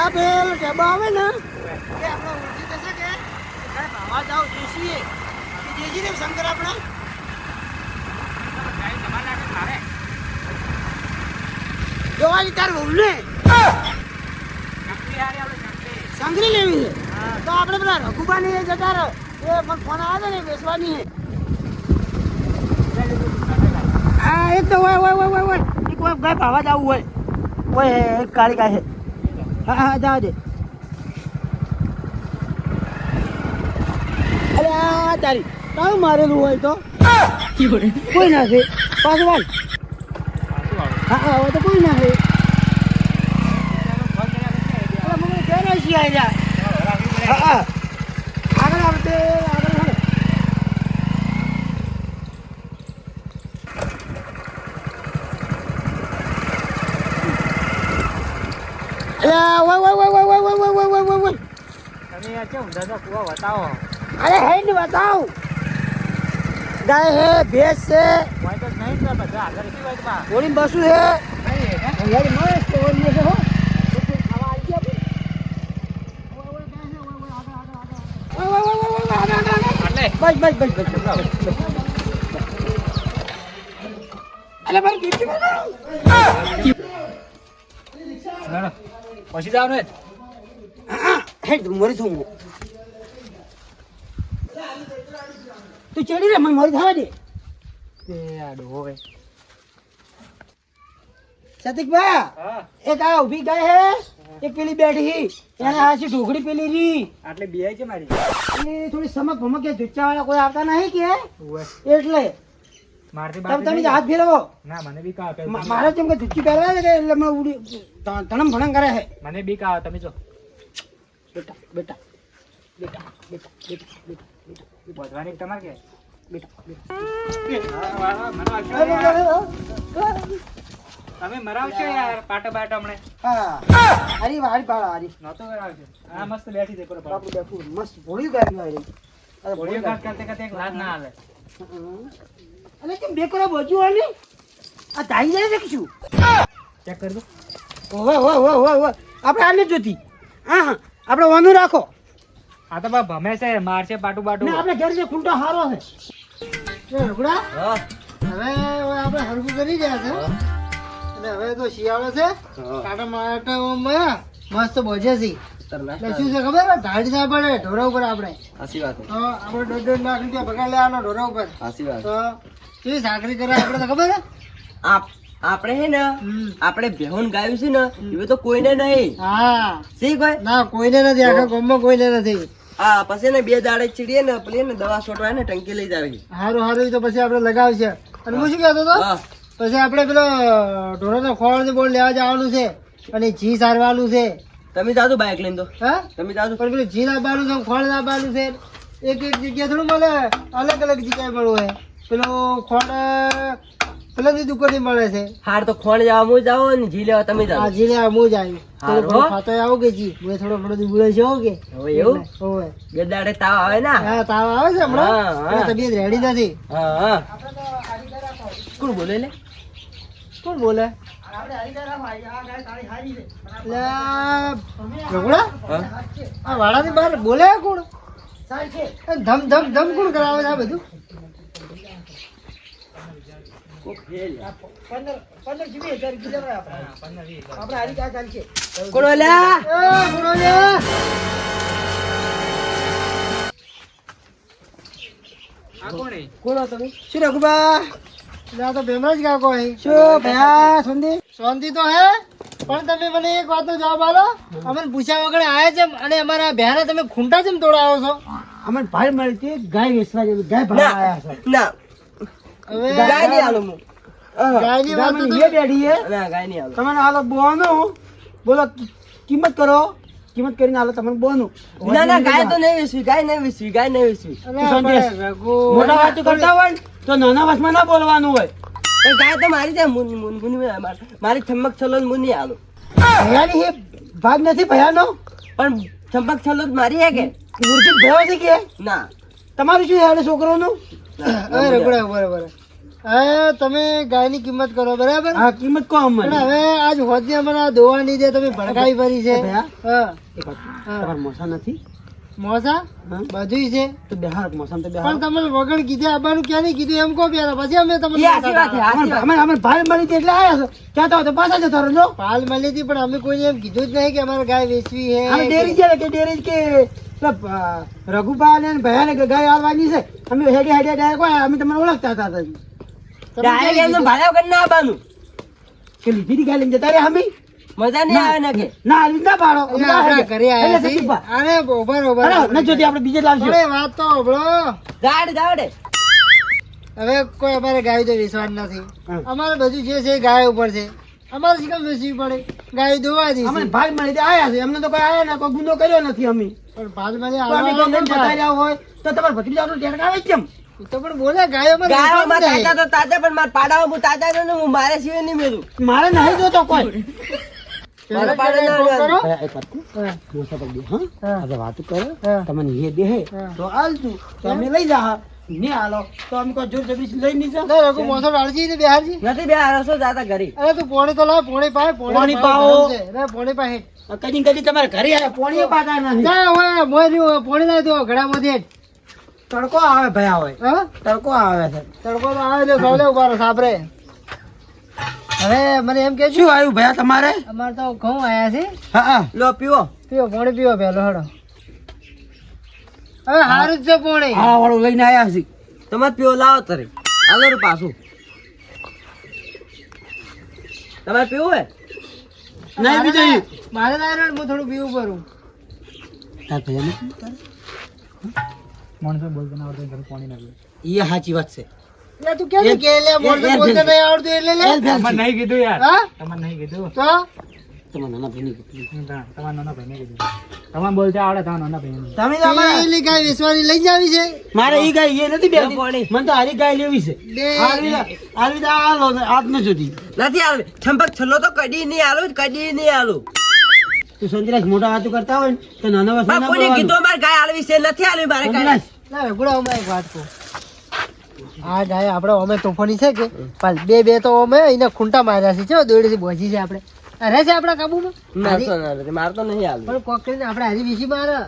આ પેલ ટેબા આવે ને. જેજી ને શંકર આપણે. જોવાની તાર ભૂલે સંગરી લેવી છે. તો આપડે પેલા રઘુબાની જતા રહ્યો એ ફોન આવે ને, બેસવાની. હા, એ તો હોય હોય હોય હોય હોય. એક ગાય ભાવા જવું હોય. હોય એક કાળી ગાય હા હા જાવ દે અરે, આ તારી. તારું મારેલું હોય તો? કોઈ ના છે. પાછું વાળ હા હા તો કોઈ ના છે. હા હા. અરે હેન્ડ બતાવ. ગાય હે ભેંસ છે. ઓળી બસું છે Hey, bye, bye, bye, bye, bye, bye. અલે મારી ગીફ્ટ કરો પછી જાવ ને હે મરી છું હું તું ચડી રે મને મરી થવા દે પેડો હોય સતીકભાઈ એક આ ઊભી ગઈ હે એક પેલી બેઠી. એને હાસી ઢોકળી પેલી રી. આટલે બિહાય છે મારી? એ થોડી સમક ભમક કે જુચ્ચા વાળા કોઈ આવતા નહીં કે? એટલે. મારથી તમે તમે હાથ ફેરવો. ના મને બી કા મા- મારે જેમ કે જુચ્ચી પહેરવા છે એટલે મને ઉડી તણમ ભણમ કરે છે. મને બી કા તમે જો. બેટા બેટા બેટા બેટા બેટા બેટા બધવાની તમારે કે? બેટા બેટા તમે મરાવશો યાર પાટો બાટો હમણે. હા. હારી હારી પાડા હારી. નતો મરાવશો આ મસ્ત બેઠી દે બરોબર બાપુ બેઠું. મસ્ત ભોળી ગાડી આવી અરે ગોળીઓ કાટ કરતે કરતે એક લાજ ના હાલે અરે કેમ બે કરો બજુ આની આ ધાઈ જાય છે શું? ચેક કર દો. ઓહો ઓહો ઓહો ઓવે આપણે આને જ જોતી. હા હા. આપણે વાનું રાખો. આ તો બા ભમે છે મારશે પાટું પાટુ ને આપણે ઘર જે ખૂંટો હારો છે. એ ઢોકળા હવે હવે આપણે હરકું કરી રહ્યા છે. હવે તો શિયાળો છે. ટાટા માટા મસ્ત બોજે છે. એટલે શું છે ખબર? ઢાળી ના પડે ઢોરા ઉપર આપણે. સાચી વાત તો આપણે દોઢ દોઢ લાખ રૂપિયા પગાર લેવાનો ઢોરા ઉપર. સાચી વાત. તો શું સાકરી કરે આપણે તો ખબર છે? આપ આપણે હે ને આપણે બેહોન ગાયું છે ને એવું તો કોઈને નહીં. હા. શી કોઈ ના કોઈને નથી આખા ગામમાં કોઈને નથી. આ પછી ને બે દાડે ચીડીએ ને પેલી ને દવા છોટવા ને ટંકી લઈ જાવી હારું હારું તો પછી આપણે લગાવશે. અને હું શું કહેતો હતો? હા. પછી આપણે પેલો ઢોરોનો ખોળ બોલ લેવા જવાનું છે અને જી સારવાનું છે. તમે જાજો બાઇક લઈને તો. હા? તમે જાજો. પણ પેલું જી લાવવાનું છે ખોળ લાવવાનું છે. એક એક જગ્યા થોડું મળે અલગ અલગ જગ્યાએ મળવું છે પેલું ખોળ પેલાની દુકાને મળે છે. હાર તો ખોળ જવા હું જાઓ ને જી લેવા તમે આ જાઓ જી લેવા હું જ આવ્યું હો. ખાતો આવો કે જી? હું થોડો થોડો દી બોલે છે હો કે? હવે એવું? હવે. બે દાડે તાવ આવે ને? હા તાવ આવે છે હમણાં? હા, હા. તબિયત રેડી નથી. હા હા. કોણ બોલે લે? કોણ બોલે? આ બોલે કોણ? ધમ ધમ ધમ કોણ કરાવે છે આ બધું? કોણ તમે? શું રઘુબા? આ તો ભેમરાજ કાકો અહીં શું ભયા સંધી? સંધી તો હે પણ તમે મને એક વાતનો જવાબ આલો અમને પૂછ્યા વગર આયા છે અને અમારા ભેના તમે ખૂંટા જેમ તોડાવો છો. અમને ભાઈ મળતી ગાય વેચવા જેવી ગાય ના ના. હવે ગાય નહીં આલો હું. હા. ગાયની વાત તો તમે- ના ગાય નહીં આલો. તમને આલો બોનો. બોલો કિંમત કરો. કિંમત કરીને હાલો તમને બોનું. ના ના ગાય તો નહીં વેચવી ગાય નહીં વેચવી ગાય નહીં વેચવી. મોટા વાત કરતા હોય ને. તો નાના વાસમાં ના બોલવાનું હોય. પણ ગાય તો મારી છે મુન મુન મુન મારી- મારી ચમક છલો મુન નહીં આલું. ભયાની એ ભાગ નથી ભયાનો? પણ ચમક છલો મારી હે કે? મૂર્તિ ભયો છે કે? ના. તમારું શું હેડે છોકરોનું? અરે રગડા બરાબર હવે તમે ગાયની કિંમત કરો બરાબર? હા કિંમત કો પણ અમને હવે આજ હોદની અમારા દોવાની જે તમે ભડકાઈ ભરી છે. હા. એક વાત કહું. હા. તમારે મોસા નથી? મોસા હા? છે? તો બેહાર મોસમ તો બેહાર પણ તમને વગર કીધે આવવાનું ક્યાં નહીં કીધું? એમ કહો પેલા પછી અમે તમને અમે અમે ભાઈ મળી હતી એટલે આયા ક્યાં તો તો પાછા જતા રહો છો મળી હતી પણ અમે કોઈને એમ કીધું જ નહીં કે અમારે ગાય વેચવી અમે ડેરી છે કે ડેરી કે રઘુપાલ ને ભયા ને ગાય આલવાની છે. અમે હેડે હેડે ડાયરેક્ટ હોય અમે તમને ઓળખતા હતા? કે લીધી ગાય લઈને જતા રહ્યા અમે? મજા નહીં આવે ને કે? ના આવી ના પાડો. અમે ઘરે આયા એટલે અરે ઊભા રહો, ઊભા રહો. અરે, ન જોતી આપણે બીજે લાવશું અરે વાત તો સાંભળો. ગાડ ગાડે. હવે કોઈ અમારે ગાય તો વેચવાની નથી. અમારે બધું જે છે ગાય ઉપર છે. અમારે શું વેચવી પડે? ગાય દોવા અમે દીધી ભાઈ મળી આયા છે એમને તો કોઈ આયા ના કોઈ ગુનો કર્યો નથી અમે. પણ પાલ મળી અમે હોય તો તમારે ભત્રીજાનો ટેક આવે કેમ? તો પણ બોલે ગાય અમારે ગાયોમાં તાજા તો તાજા પણ મારા પાડામાં હું તાજા ન હું મારે સિવાય નહીં મેળું મારે નહીં જોતો કોઈ. વાત કરો. તમને એ દેહે તો આલતું તો. અમે લઈ જા ને આલો. તો જોર લઈ મોસો ને બિહારજી. નથી જાતા ઘરે. અરે તું પોણી તો લાવ પોણી પાય પોણી પાવો. ગરમ પોણી પાય કદી કદી તમારે ઘરે આયા પોણીએ પાતા નથી. જા હવે મોય પોણી લાવી દો ઘડામાંથી હેઠ. તડકો આવે ભયા હોય. હા? તડકો આવે છે. તડકો તો આવે એટલે સૌલે હવે મને એમ કે શું આવ્યું ભયા તમારે? અમારે તો ઘઉં આયા છે. હા હા. લો પીવો. પીવો પોણી પીવો પેલો હડો. હવે હારું જ છે પોણી. હા વાળું લઈને આયા છે. તમે પીવો લાવો તરે. આલો રે પાછું. તમારે પીવું હે? નહીં બી જઈએ મારે ના હું થોડું પીવું ભરું. તાર ભયા મને બોલતો ના આવડતો ઘરે પાણી ના એ સાચી વાત છે. લે તું કેમ કે લે બોલતો એ- એ બોલતો નહીં આવડતું એટલે લે. એ નહીં કીધું યાર. હા? તમારે નહીં કીધું. તો? તમારા નાના ભાઈને કીધું. તમારા નાના ભાઈને કીધું. તમારે બોલતા આવડે તમારા નાના ભાઈને તમે તો અમારા- ગાય વેચવાની લઈ જાવી છે. મારે ઈ ગાય એ નથી લો મને તો હારી ગાય લેવી છે. બે. હારી હારી આ લો ને, આજ નથી આલવી છંપક છલ્લો તો કદી નહીં આલું કદી નહીં આલું તું સંતરાજ મોટા વાતો કરતા હોય ને તો નાના બાપુને કીધું મારે ગાય આલવી છે નથી આલવી મારે ગાય. અમારે ના રઘુડા એક વાત કહું. આ ગાય આપણે અમે તોફાની છે કે? પણ બે બે તો અમે એને ખૂંટા માર્યા છે. ચો દોડી બોજી છે આપણે? અરે છે આપણા કાબુમાં? મારતો ના નહીં હાલ. પણ કોકરીને આપણે હારી વીસી મારે.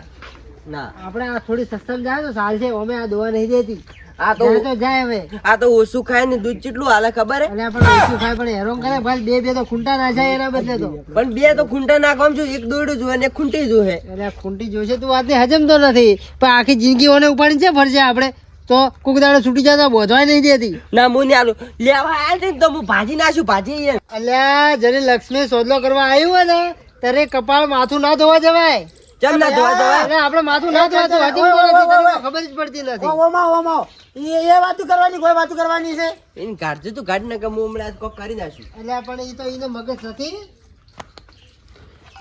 ના. આપણે આ થોડી સસ્તમ જાય તો સાલ છે અમે આ દોવા નહીં દેતી. આ તો જાય હવે. આ તો ઓછું ખાય ને દૂધ કેટલું હાલે ખબર હે? આપણે ઓછું ખાય પણ હેરોન કરે. ભાઈ બે બે તો ખૂંટા ના જાય એના બદલે તો. પણ બે તો ખૂંટા નાખવા છું એક દોડું જોવે ને એક ખૂંટી જોવે. એટલે આ ખૂંટી જોશે તું વાતને હજમતો નથી. પણ આખી જિંદગી ઓને ઉપાડી છે ફરજે આપણે? તો કોક દાડો છૂટી જતા બોધવાય નહીં દેતી. ના હું ને આલું. લેવા આયા ને તો હું ભાજી નાશું ભાજી અલ્યા જેને લક્ષ્મી સોદલો કરવા આવ્યું હોય ને ત્યારે કપાળ માથું ના ધોવા જવાય. ચમ ના ધોવા જવાય? અરે આપણે માથું ના ધોવા તો હજી ખબર જ પડતી નથી. ઓમા ઓમાં, ઓમાં. એ એ વાતો કરવાની કોઈ વાતું કરવાની છે? એને કાઢજો તું કાઢ ને કે હું હમણાં કોક કરી નાશું અલ્યા પણ એ તો એનો મગજ નથી.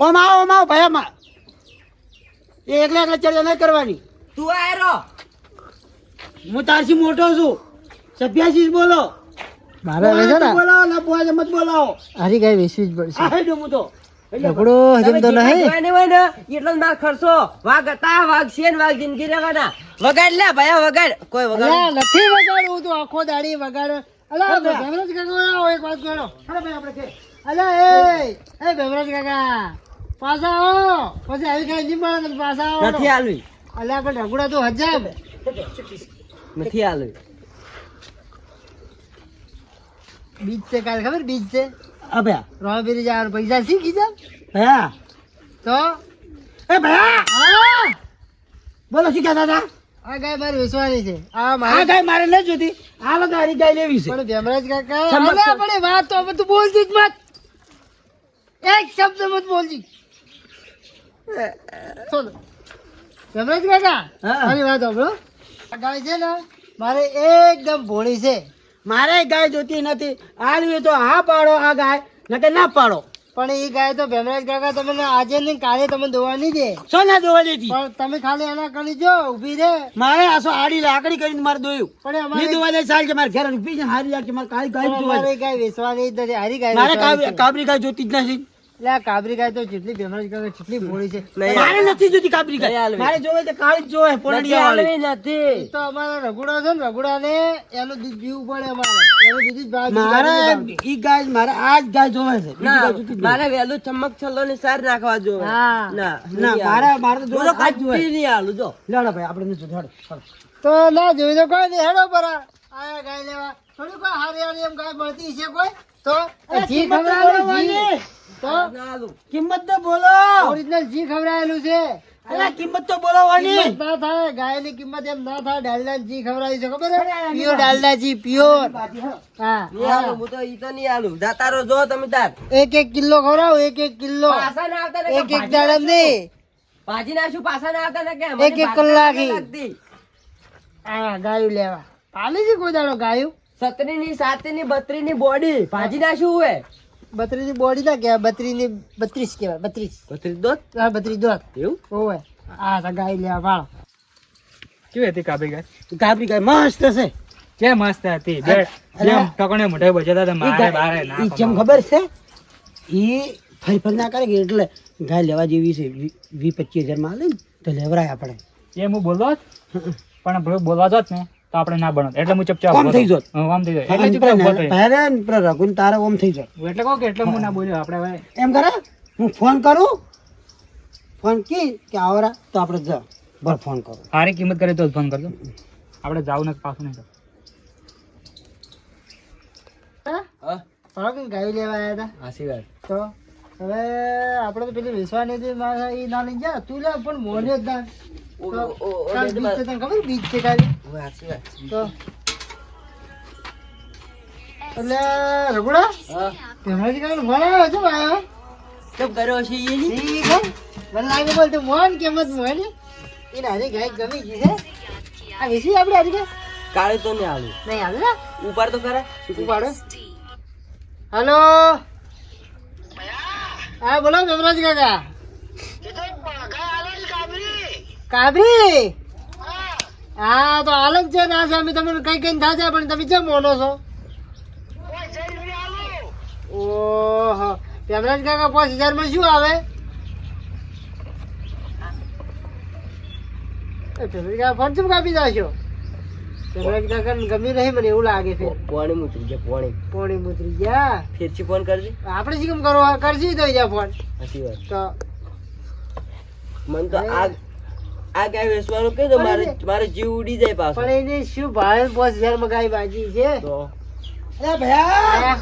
ઓમા ઓમા ઓમાં આવો, ભયા માં. એ એકલા એકલા ચર્ચા નહીં કરવાની. તું આયરો. હું તારથી મોટો છું. સભ્યાશીષ બોલો. મારે હવે છે ને? બોલાવો ના હારી ગાય વેચવી જ પડશે. આ જો હું તો. નહીં. એટલો માર ખર્ચો. વાઘ હતા છે ને વાઘ જિંદગી રહેવાના. વગાડ લે ભયા વગાડ. કોઈ વગાડ નથી વગાડવું તો આખો દાડી વગાડ. કાકા આવો એક વાત કરો. અરે ભાઈ આપણે છે. અલ્યા એ એ ભેમરાજ કાકા પાછા આવો. પછી આવી કઈ નહીં મળે પાછા આવો. નથી પણ રઘુડા તો હજામ નથી આલે. બીજ છે કાલે ખબર? બીજ છે? આ ભયા રોમેરી જવાનું પૈસા શીખી કીધા ભયા તો? એ ભયા બોલો શી કહેતા હતા? આ ગાય મારે વેચવાની છે. આ આ મારે ગાય મારે ન જોતી આ હારી ગાય લેવી છે. પણ ભેમરાજ કાકા સમજ અલ્યા તો. પણ એ વાત તો હવે તું બોલતી જ મત. એક શબ્દ મત બોલજી. સુન ભેમરાજ કાકા હા. મારી વાત સાંભળો. આ ગાય છે ને મારે એકદમ ભોળી છે. મારે ગાય જોતી નથી. આલવી તો હા પાડો આ ગાય નકે ના પાડો. પણ એ ગાય તો ભેમરાજ કાકા તમને આજે ને કાલે તમે દોવાની છે. સો ના દોવા દેતી પણ તમે ખાલી એના કરી જો ઊભી રે. મારે આસો આડી લાકડી કરીને મારે દોયું? પણ અમારે દોવા દે ચાલ કે મારે ઘેર ઊભી છે હારી લાગે મારે કાળી ગાય દોવા ગાય વેચવાની હારી ગાય મારે કાબરી ગાય જોતી જ નથી. કાબરી ગાય તો જેટલી ભેમરાજ કરે જેટલી ભોળી છે. મારે નથી જોતી કાબરી ગાય. મારે જોવે તો કાળી જ જોવે પોણડિયા વાળી. નથી. તો અમારા રઘુડા છે ને રઘુડા ને એનું દૂધ પીવું પડે અમારે. એનું દૂધ જ મારે ઈ ગાય મારે આ જ ગાય જોવે છે. ના. મારે વહેલું ચમક છલ્લો ને સાર નાખવા જો હા. ના ના મારે મારે તો જોવે આ જોવે. નહીં આલું જો. લેડો ભાઈ આપણે નથી હેડો. તો ના જોઈ તો કોઈ નહીં હેડો પરા. આયા ગાય લેવા. થોડી કોઈ હારી હારી એમ ગાય મળતી છે કોઈ? તો? જી ખબર આવે જી. તો કિંમત તો બોલો. ઓરિજિનલ જી ખવડાયેલું છે? કિંમત તો બોલો ના થાય ગાયની કિંમત એમ ના થાય ડાલડા જી ખવડાવી છે ખબર પ્યોર ડાલડા જી પ્યોર હા. હું તો ઈ તો નહીં હાલું દાતારો જો તમે તાર. એક એક કિલો ખવડાવો એક એક કિલો પાછા ના આવતા એક એક દાડમ નહીં. ભાજી નાખશું પાછા ના આવતા કે એક એક કલાક હા ગાયું લેવા. પાલી છે કોઈ દાડો ગાયું? સત્રી ની સાતરી ની બત્રી ની બોડી. ભાજી નાખશું હોય બત્રીસની બોડી ના કહેવાય બત્રીસની બત્રીસ કહેવાય બત્રીસ. બત્રીસ દોત? હા બત્રીસ દોત. એવું? ઓવે. આ તો ગાય લેવા પાડો કેવી હતી કાબરી ગાય? કાબરી ગાય મસ્ત છે કે મસ્ત હતી? બે જેમ ટકણે મોઢે બચતા હતા મારે બારે ના જેમ ખબર. છે ઈ ફરી ના કરે કે એટલે ગાય લેવા જેવી છે વી- પચીસ હજારમાં ને તો લેવરાય આપણે એમ હું બોલવા પણ બોલવા જ ને. તો આપણે ના બનત. એટલે હું ચપચાપ ઓમ થઈ જોત. ઓમ થઈ જાય એટલે ચૂપ ઊભો થયો. પહેરે ને પેલા રઘુ તારે ઓમ થઈ જાય એટલે કહો કે એટલે હું ના બોલ્યો. આપણે હવે એમ કરે? હું ફોન કરું? ફોન કી કે આવરા? તો આપણે જ બર ફોન કરું. સારી કિંમત કરે તો ફોન કરજો. આપણે જાવ ને પાછું નહીં હા? હા? પાડો લેવા આવ્યા હતા હાસી વાત? તો હવે આપણે તો પેલી વિશ્વાની હતી મારા એ ના લઈ જા તું લે પણ મોને જ ના. ખબર બીજ. છે કાલે વાત. તો એટલે રઘુડા હા ભેમરાજી કાકા ફોન આવ્યો છે આવ્યો ની? નહીં નહીં ઉપાડ તો ખરા હલો હા બોલો ભેમરાજ કાકા કાબરી હા તો હાલ જ છે ના સ્વામી તમે કઈ કઈ થાય પણ તમે કેમ બોલો છો? ઓહો ભેમરાજ કાકા પાંચ હજારમાં શું આવે? એ ભેમરાજ કાકા ફોન ચમ કાપી દો છો ભેમરાજ કાકા ગમ્યું નહીં મને એવું લાગે છે. પોણી મૂકી છે પોણી. પોણી મુતરી ગયા? ફેરથી ફોન કરજે. આપણે શું કેમ કરો? કરશી તો ફોન. હાચી વાત. તો મન તો આ આ ગાય વેચવાનું દો મારે મારે જીવ ઉડી જાય પાછો. પણ એને શું ભાવે? પાંચ હજારમાં ગાય બાજી છે? તો. અરે ભયા.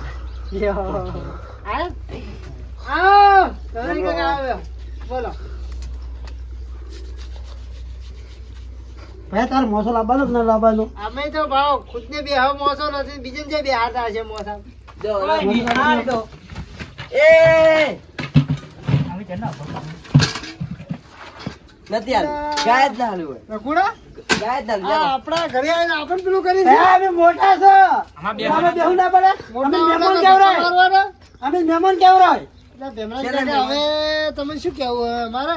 બોલો. તારે મોસો લાવવાનો કે ના લાવવાનો અમે તો ભાવ ખુદ ને બે હવે મોસો નથી બીજે જે બે હાથ છે મોસા. જો. એ. નથી હાલ ગાય જ ના હાલું હોય. રઘુડા? ગાય જ ના આ આપણા ઘરે આવીને આપણને પેલું કરી ભયા અમે મોટા છો. અમે બેહું ના પડે. અમે મહેમાન કેવરાય? અમે મહેમાન હવે તમે શું કેવું મારે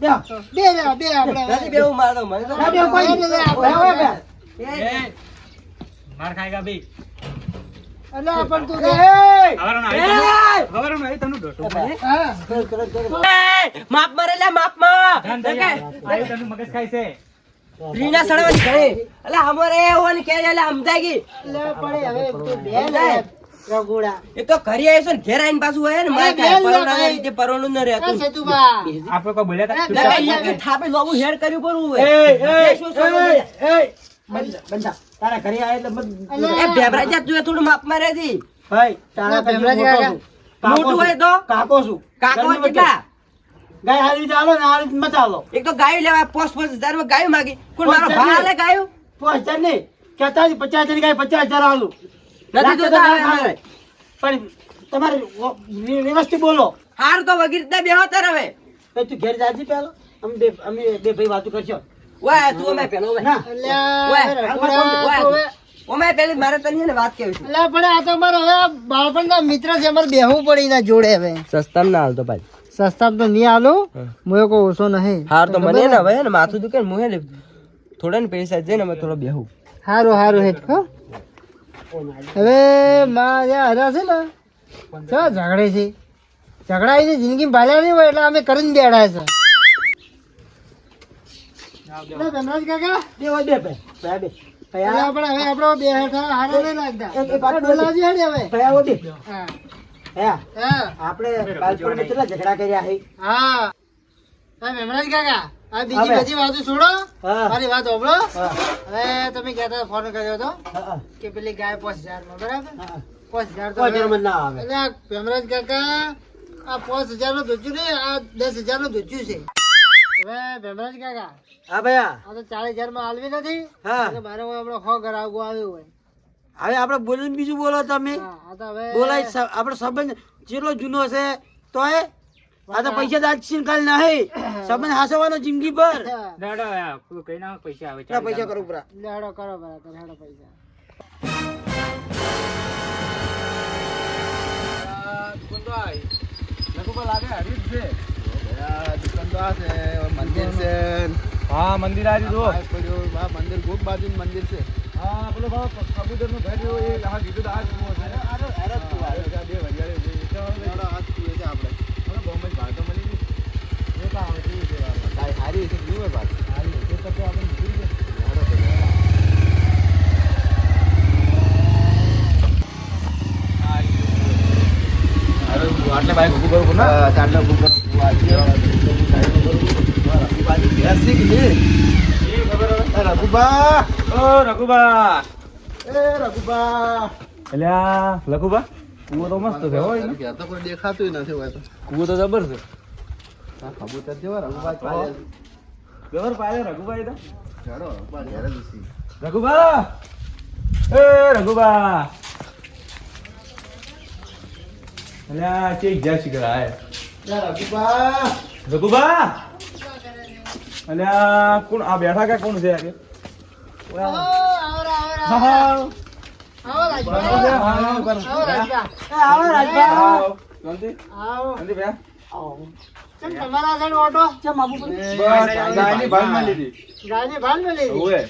બે આપણે મને તો કોઈ માર ખાયગા ભઈ. એટલે આપણ તું એ, આવી તને- ડોટો હા. કર, કર, કર. એ, માપ મારે માપમાં ધ્યાન થઈ જાય. આવી તને મગજ ખાય છે. રીના સડવાની ઘણી એટલે અમારે એવું કે એટલે સમજાય ગઈ? એટલે પડે હવે તું બે લે, રઘુડા. તો ઘરે આવીશું ઘેર આવીને પાછું હોય ને મારે અરે કાંઈ બેન લે પરોણાના ભાઈ. રીતે પરોણું ન રહેતું. આપણે કોઈ બોલ્યા તા? અરે એટલે બેન કાંઈ લે. એક થાપે લોબુ હેર કર્યું પડવું હોય. એ, શું શું એ, એ, બંધા, બંધા. તારા ઘરે આવે એટલે એ ભેબરા જા તું થોડું માપ મારે જી ભાઈ તારા ભેબરા ભેમરાજ મોટો હોય તો? કાકો છું. કાકો કેટલા? ગાય હાલી ચાલો ને હાલી હાલો. એક તો ગાય લેવા પોસ્ટ પોસ હજારમાં ગાયું માગી. કોણ મારો ભાઈ. હાલે ગાયું? પોસ્ટ હજાર નહીં. કહેતા જ પચાસ હજાર ગાય પચાસ હજાર હાલું. નથી જોતા પણ તમારે વ્યવસ્થિત બોલો. હાર તો વગી રીતના બેહો તાર હવે. તું ઘેર જાજી પેલો અમે બે અમે બે ભાઈ વાતો કરશો. ઓય તું અમે પેલો ઓય ઓય, તો ઓમે પેલી મારે તને ને વાત કેવી છે? પણ આ તો અમારો હવે બાળપણના મિત્ર છે અમારે બેહવું પડી એના જોડે હવે. સસ્તામ ના હાલતો ભાઈ. સસ્તા તો નહીં આલો મોએ કો ઓછો નહીં. હાર તો મને ને હવે ને માથું દુખે ને મુહે થોડા ને પૈસા છે ને અમે થોડો બેહું. હારું હારું હેઠ હો. હવે માં હરા છે ને ચા ઝઘડે છે. ઝઘડાઈની જિંદગી ભાલ્યા નહીં હોય એટલે અમે કરીને બેડા છે. ધનરાજ કાકા એક વાત હવે તમે કહેતા ફોન કર્યો હતો કે પેલી ગાય પાંચ હજાર કાકા આ પાંચ હજારનું ધોચ્યું નહીં આ દસ હજારનું ધોચ્યું છે હવે ભીમરાજ કાકા હા ભયા. આ તો ચાલીસ હજારમાં આલવી નથી. હા. મારે હવે આપણો ઘર આગું આવ્યું હોય. હવે આપણે બોલીને બીજું બોલો તમે. હા આ તો બોલાય આપણો સંબંધ જેટલો જૂનો છે તો એ આ તો પૈસા તો આજથી કાલ નહીં. સંબંધ હાસવાનો જિંદગી પર દાડો કઈ ના પૈસા આવે પૈસા કરું પૂરા લે કરો બરાબર હેડો પૈસા. હા મંદિર આવી જો મંદિર ગુક બાજુ મંદિર છે. હા પેલો ભાવ કબૂતરનું ઘર જેવું એ હા કીધું આ જ કૂવો છે. બે છે. હાથ પીએ છે આપણે. બહુ જ ભાવ તો મળી ગઈ. કેવી છે છે તો આપણે નીકળી. આટલે બાઈક ઊભું કરું ને? ચાંદલો બુક કરો છે કે? રઘુબા ઓ રઘુબા એ રઘુબા અલ્યા લઘુબા કૂવો તો મસ્ત છે હો એનો. ઘેર તો કોઈ દેખાતું નથી હોય તો કૂવો તો જબર છે આ કબૂતર જેવા રઘુબા પાડે છે. જબર પાડે રઘુબા તો ચાલો, રઘુબા ઘેર છે. રઘુબા એ રઘુબા અલ્યા ચેક જા શીખર આય એ રઘુબા રઘુબા અલ્યા કોણ? આ બેઠા કે કોણ છે હોવે.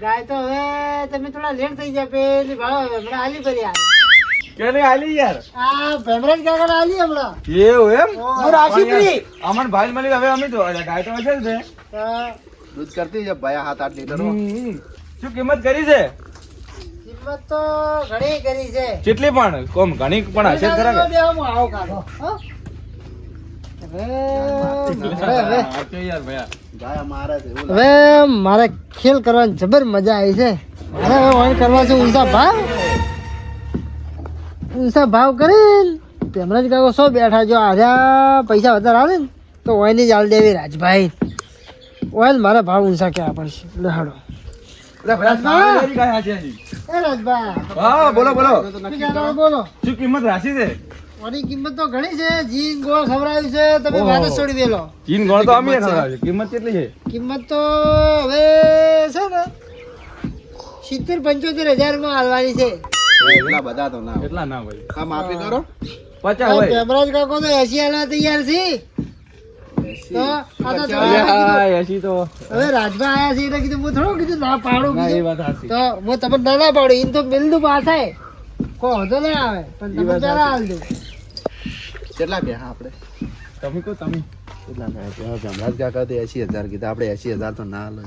ગાય તો હવે તમે થોડા લેટ થઈ ગયા પેલી ભાવ હવે હમણાં આલી પડી આ કેને આલી યાર? આ ભેમરાજ કાકા આલી હમણાં. એવું એમ? હું રાશિપ્રી. અમન ભાઈ મળી હવે અમે તો ગાય તો હશે ને. દૂધ કરતી છે ભાઈ હાથ આઠ લીટર શું કિંમત કરી છે? કિંમત તો ઘણી કરી છે. કેટલી પણ? કોમ ઘણી પણ હશે ખરા કે? હું આવો કાઢો હવે મારે છે એવું હવે મારે ખેલ કરવાની જબર મજા આવી છે. અરે હવે કરવા છે ઊંચા ભાવ કરે કરીને તેમજ કાકો સો બેઠા જો આજા પૈસા વધારે આવે ને તો ઓયની જ આલ દેવી રાજભાઈ. ઓયલ મારા ભાવ ઊંચા ક્યાં પડશે. એટલે હાડો જ સિત્તેર પંચોતેર હજારમાં હાલવાની છે. એટલા બધા તો ના. એટલા ના હોય. આ માફી કરો? પચાસ હોય. કેમરાજ કાકો તો એસી આલા તૈયાર છે. તો આ તો તમે અલ્યા, હા, એસી તો હવે રાજભા આયા છે એટલે કીધું હું થોડું કીધું ના પાડું ના, એ કીધું. વાત સાચી. તો હું તમને ના ના પાડું એમ તો મિલનું પાછાય કોઈ વાંધો ના આવે પણ ઈ તમે વાત ચાલા હાલ દો. કેટલા બે આપણે? તમે કહો તમે. કેટલા બે જમરાજ કાકા તો એસી હજાર કીધા. આપડે એસી હજાર તો ના લે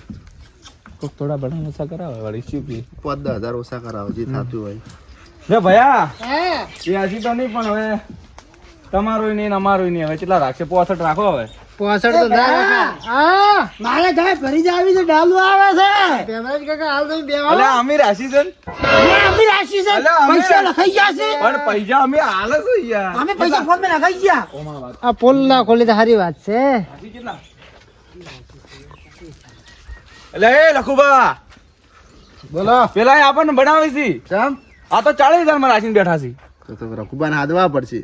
કોક થોડા બડા ઓછા કરાવે વાળી શું કે? પાંચ દસ હજાર ઓછા કરાવો જે થતું હોય. લે ભયા એ હજી તો નહીં પણ હવે તમારું નહીં અમારું નહીં હવે કેટલા રાખશે? પોસઠ રાખો હવે. પોસઠ તો ના હા. મારે ગાય ભરી જ આવી છે ડાલુ આવે છે. ભેમરાજ કાકા હાલ તમે બે અલ્યા અમે રાશી છે અમે રાશિ છે. પૈસા લખાઈ ગયા છે. પણ પૈસા અમે હાલ જ યાર. અમે પૈસા ફોનમાં લખાઈ ગયા. આ પોલ ના ખોલી તો સારી વાત છે. કેટલા? એટલે એ લખુબા બોલો. પેલા એ આપણને બનાવી છે આ તો ચાલીસ હજારમાં રાખીને બેઠા છે. તો તો રઘુબાને હાથવા પડશે.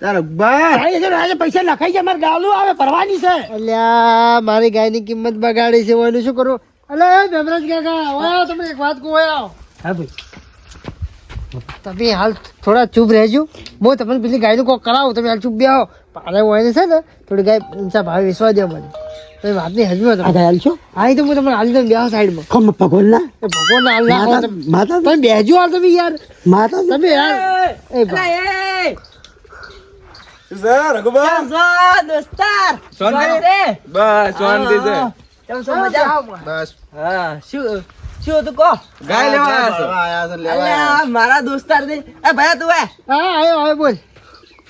ચાલ રઘુબા. ભાઈ, આજે પૈસા લખાઈ છે મારે ગાલું આવે ભરવાની છે. અલ્યા મારી ગાયની કિંમત બગાડી છે એનું શું કરું? અલે ભેમરાજ કાકા ઓય આવો તમે એક વાત કહું હા ભાઈ. તમે હાલ થોડા ચૂપ રહેજો. હું તમને પેલી ગાયનું કોક કરાવું તમે હાલ ચૂપ બે આવો પાલે હોય છે ને થોડી ગાય ઊંચા ભાવે વિશ્વા દો મને. તમે વાત નહીં હજુ આ હાલ છો? હા તો હું તમને હાલ દઉં બે સાઈડમાં. ભગવાન ના ભગવાન હાલ ના માતા તમે બેજો હાલ તમે યાર. માતા તમે યાર. એ એ મારા દોસ્તાર? ને એ ભયા તું હે હા આયો આયો બોલ.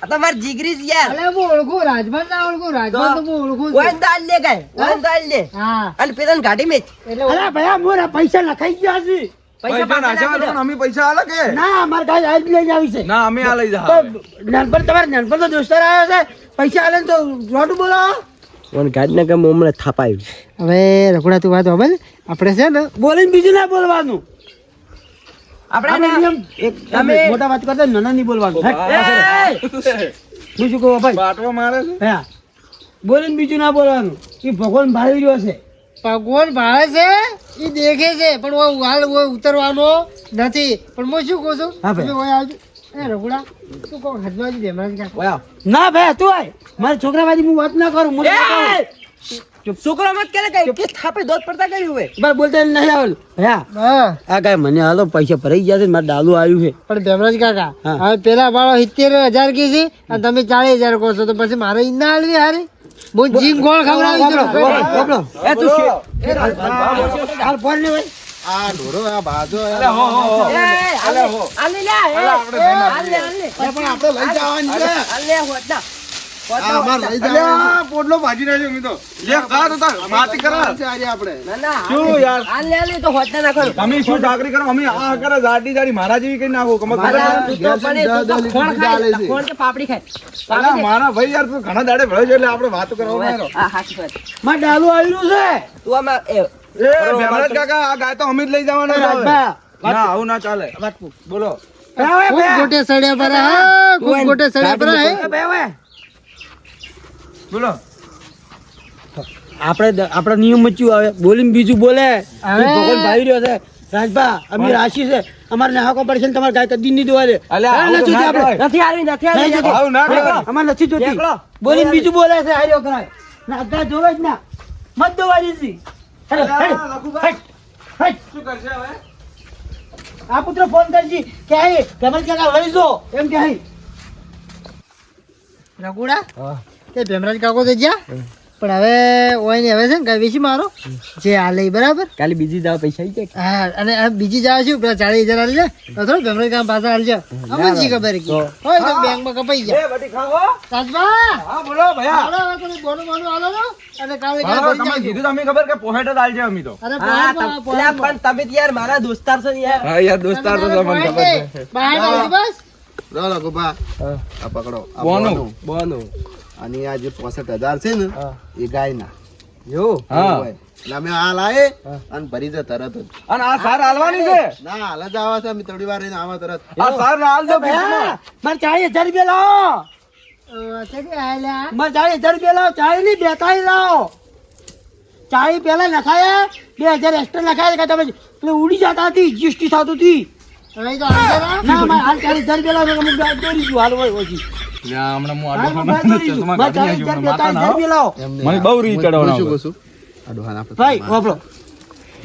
આ તો મારી જીગરી યાર. અલે હું ઓળખું રાજભાન ના ઓળખું રાજભાન તો હું ઓળખું. વન દાલ લે ગાય વન દાલ લે હા. અને પેલા ગાડી મેચ એટલે ભયા મોરા પૈસા લખાઈ ગયા છે. પૈસા પાછા અમે પૈસા આલે કે? ના અમારે ગાય આજ લઈ આવી છે. ના અમે આ લઈ જા નાનપણ તમારે નાનપણ તો દોસ્તાર આવ્યો છે. પૈસા આલે તો રોટું બોલો. વન ગાડી ને કે મોમણે થાપાયું હવે રઘુડા તું વાત હોભળ. આપણે છે ને બોલીને બીજું ના બોલવાનું. આપણે મોટા વાત કરતા નાના નહીં બોલવાનું. હું શું કહું ભાઈ? બાટવા મારે છે? હા. બોલીને બીજું ના બોલવાનું. એ ભગવાન ભાળી રહ્યો છે. ભગવાન ભાવે છે? એ દેખે છે પણ વાળ હાલ ઉતરવાનો નથી. પણ હું શું કહું છું. તમે ઓય આવજો. એ રઘુડા તું કહો હજમાં જ ના ભાઈ તું મારા છોકરા બાજુ હું વાત ના કરું! છોકરો મત કરે કઈ કે થાપે દોત પડતા કર્યું હવે બર બોલતા નહીં આવલ હા. આ કાંઈ મને હાલો પૈસા ભરાઈ ગયા છે મારે ડાલુ આવ્યું છે. પણ દેવરાજ કાકા હા. હવે પેલા વાળો સિત્તેર હજાર કી છે અને તમે ચાલીસ હજાર કહો છો તો પછી મારે ઈ ના હાલવી હારી? બહુ જીમ ગોળ ખવડાવી દો એ તું હાલ ફોન લે ભાઈ. આ ઢોરો આ બાજો અલે હો હો હો. એ, આલે, આલે લે, આપણે આલે, આલે. પણ આપણે લઈ જવાની છે. આલે, હોદના. પોટલો ભાજી નાખ્યો મેં તો. લે ખા તો તાર. માતી કરા છે આપણે. ના, ના, શું આલે. યાર? આલે, આલે તો હોદના ના તમે શું ચાકરી કરો અમે આ કરે જાડી જાડી મારા જેવી કઈ નાખો. મારા ખબર તું તો પડે, તું ખાય, ખોણ કે પાપડી ખાય. અલા મારા ભાઈ યાર તું ઘણા દાડે ભળ્યો છે એટલે આપણે વાત કરવા માંડ્યો. હા, હાચી વાત. મારે ડાલું આવ્યું છે. તું આમાં, એ, એ ભેમરાજ કાકા આ ગાય તો અમે જ લઈ જવાના ના આવું ના ચાલે. બોલો. ગોટે સડ્યા પર હા? ગોટે સડ્યા પર હે. બોલો. આપણે આપણા નિયમ મચ્યું આવે. બોલીને બીજું બોલે. ભગવાન ભાવી રહ્યો છે. રાજભા અમે રાશિ છે. અમારે નાહકો પડશે તમારે ગાય કદી નહીં દોવા દે. હા, નથી આપણે. નથી આવી, નથી આવી. અમારે નથી જોતી. બોલીને બીજું બોલે છે હાર્યો કરાય. ના ગા જોવે જ ના. મત દોવા દીધી. શું કરશે હવે? આ પુત્ર ફોન કરજી. કે આય કમલ કાકા વળી જો. એમ કે રઘુડા? તે ભેમરાજ કાકો તો ગયા પણ હવે ઓય ને હવે છે ને કઈ મારો? જે હાલે બરાબર? કાલે બીજી જાવ પૈસા આવી જાય હા અને બીજી જાવ છું પેલા ચાલીસ હજાર હાલજે તો થોડું ભેમરાજ કામ પાછા હાલી જાય અમે જી ખબર કે હોય તો બેંકમાં કપાઈ જાય બધી ખાવો રાજભા! હા બોલો ભયા. હાલો હવે તમે બોનું બોનું હાલો લો અને કાલે કાલે તમે કીધું તમે ખબર કે પોહેટ જ આલજે અમે તો. અરે. પણ તમે યાર મારા દોસ્તાર છો યાર. હા યાર દોસ્તાર તો તમને ખબર છે. બહાર બસ. લો રઘુભા આ પકડો. બોનું. બોનું. અને આ જે પોસઠ હજાર છે ને એ ગાયના. જો. હા. અમે આ લાયે અને ભરી દે તરત જ. અને આ સાર હાલવાની છે? ના હાલ જ આવા છે. અમે થોડી વાર રહીને આવા તરત. આ સાર હાલ દો મારે ચાલીસ હજાર રૂપિયા લાવો. અ, છે કે હાલ્યા મારે ચાલીસ હજાર રૂપિયા લાવો. ચાલીસ નહીં બેતાલીસ લાવો. ચાલીસ પહેલા નખાયા બે હજાર એક્સ્ટ્રા નખાયા કે તમે ઉડી જતા હતી જીએસટી થતું હતી. હવે તો હાલજો ના. ના મારે હાલ ચાલીસ હજાર રૂપિયા લાવો. અમુક દોરીશું હાલ હોય ઓછી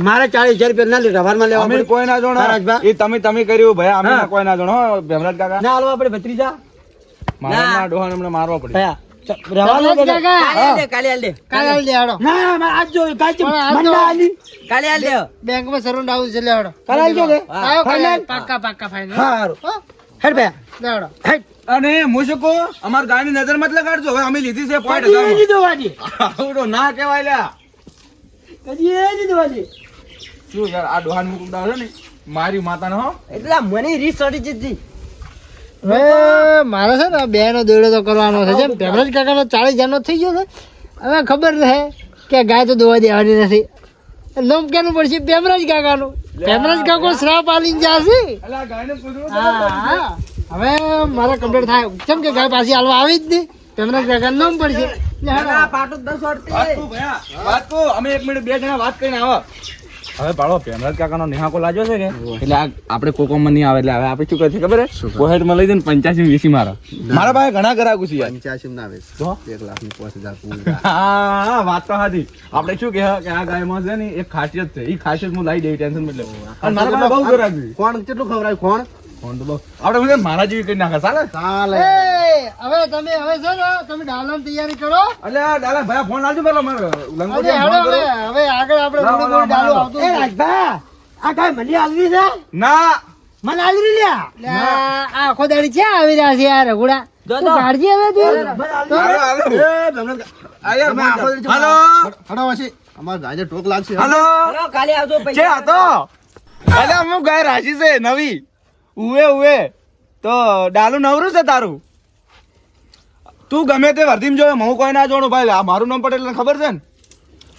મારે ચાલીસ હજાર રૂપિયા ના લીધા વારમાં લેવા અમે કોઈ ના જોણો એ તમે તમે કર્યું ભાઈ. અમે કોઈ ના જોણો ભેમરાજ કાકા? ના હાલવા પડે ભત્રીજા. મારા ના. ડોહાને હમણાં મારવા પડે. છે. આવું હાડો? પાક્કા પાક્કા ભાઈ. હેડ. અને મુશકો અમાર ગાયની નજર મત લગાડજો. હવે અમે લીધી છે પોઈન્ટ હજાર એ નહીં દોવાની. આવું ના કહેવાય લ્યા. કદી એ નહીં વાજી શું યાર આ ડોહાન મુકુડા છે ને? મારી માતાને હો. એટલે મને રીસ ચડી જતી. હે મારે છે ને બે નો દોડો તો કરવાનો છે. જેમ ભેમરાજ કાકાનો ચાલીસ હજારનો થઈ ગયો છે હવે ખબર રહે કે ગાય તો દોવા દેવાની નથી. લોમ કેનું પડશે? ભેમરાજ કાકાનું. ભેમરાજ કાકો શ્રાપ આલીને જાશે. હા હા. હવે મારે કમ્પ્લીટ થાય. કેમ કે ગાય પાછી હાલવા આવી જ નહીં? તેમને જગન નામ પડશે લે હાલો. પાટો દસ વાત વાળતી કહું ભયા. વાત કહું અમે એક મિનિટ બે જણા વાત કરીને આવો. હવે પાડો ભેમરાજ કાકાનો નિહાકો લાગ્યો છે કે? એટલે આ આપણે કોકોમાં નહીં આવે એટલે હવે આપણે શું કરે છે ખબર હે? પોહેટમાં લઈ જઈને પંચ્યાસી વીસી મારો. મારા પાસે ઘણા ગ્રાહકો છે પંચ્યાસી ના આવે એક લાખની પાંચ હજાર હા વાત તો સાચી. આપણે શું કહે કે આ ગાયમાં છે ને એક ખાસિયત છે. એ ખાસિયત હું લાવી દઈ ટેન્શન એટલે મારા પાસે બહુ ગ્રાહક કોણ કેટલું ખવડાય કોણ? ફોન આપણે હું મારા જેવી કરી નાખે. ચાલે? ચાલે. હવે તમે હવે છે ને તમે ડાલાની તૈયારી કરો. એટલે ભાઈ ફોન પેલો મારે. હવે આગળ આપણે ડાલું. આવતું એ રાજભા આ કાંઈ મને છે? ના. લ્યા. આખો દાડી ક્યાં આવી રહ્યા છે યાર રઘુડા? જો તું તો. કાળજી હવે તું. મને આવડી હાલો, હાલો. એ ભેમરાજ આ યાર તમે આખો દી હાલો. હડો પછી અમાર ગાજે ટોક લાગશે. હાલો. હાલો, કાલે આવજો જે પૈસા. હતો. અલ્યા હું ગાય રાશી છે નવી. ઉવે ઉવે. તો ડાલુ નવરું છે તારું? તું ગમે તે વર્ધીમ જોવે હું કોઈ ના જોણું ભાઈ આ મારું નામ પટેલ ખબર છે ને?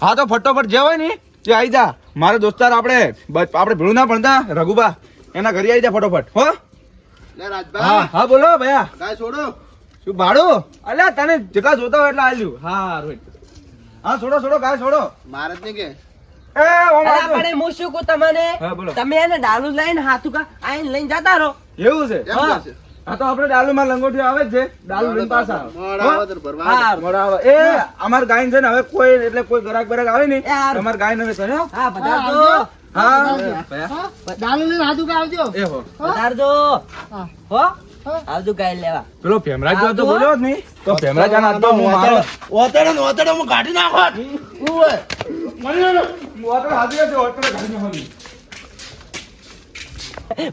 હા તો ફટોફટ જે હોય ને તે આવી જા. મારે દોસ્તાર આપણે આપણે ભેળું ના ભણતા રઘુબા. એના ઘરે આવી જા ફટોફટ હો? હા હા બોલો ભૈયા. છોડો. શું ભાડું? અલ્યા તને જેટલા જોતા હોય એટલા આવી હા હા છોડો છોડો કાંઈ છોડો. મારે જ નહીં કે. પણ હું શું કહું તમને? તમે એને ડાલુ લઈને હાથું કા આઈને લઈને જતા રહો. એવું છે? હા. તો આપણે ડાલુ માં લંગોટી આવે છે. ડાલુ લઈને પાછા આવે. મોડા આવે તો ભરવા આવે. હા મોડા આવે. એ અમાર ગાય છે ને હવે કોઈ એટલે કોઈ ગરાક બરાક આવે ને. અમાર ગાય નવે કરે હા. હા, પધારજો હા ભયા. લઈને હાથું કા આવજો. એ હો. પધારજો હો. આવજો ગાય લેવા. પેલો ભેમરાજ જો તો બોલ્યો જ નહીં. તો ભેમરાજ આના હાથમાં હું મારો ઓતડે ને હું કાઢી નાખો ઉવે.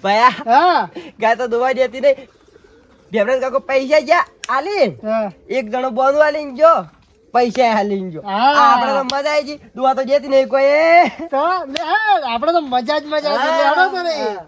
ભયા હા. ગાય તો દોવા દેતી નહીં. ભેમરાજ કાકો પૈસા જ્યાં આલી. એક જણો બોનું આલીને જો પૈસા આલીને જો આપડે તો મજા આવી ગઈ. દુવા તો જેતી નહીં કોઈ તો આપણે તો મજા જ મજા.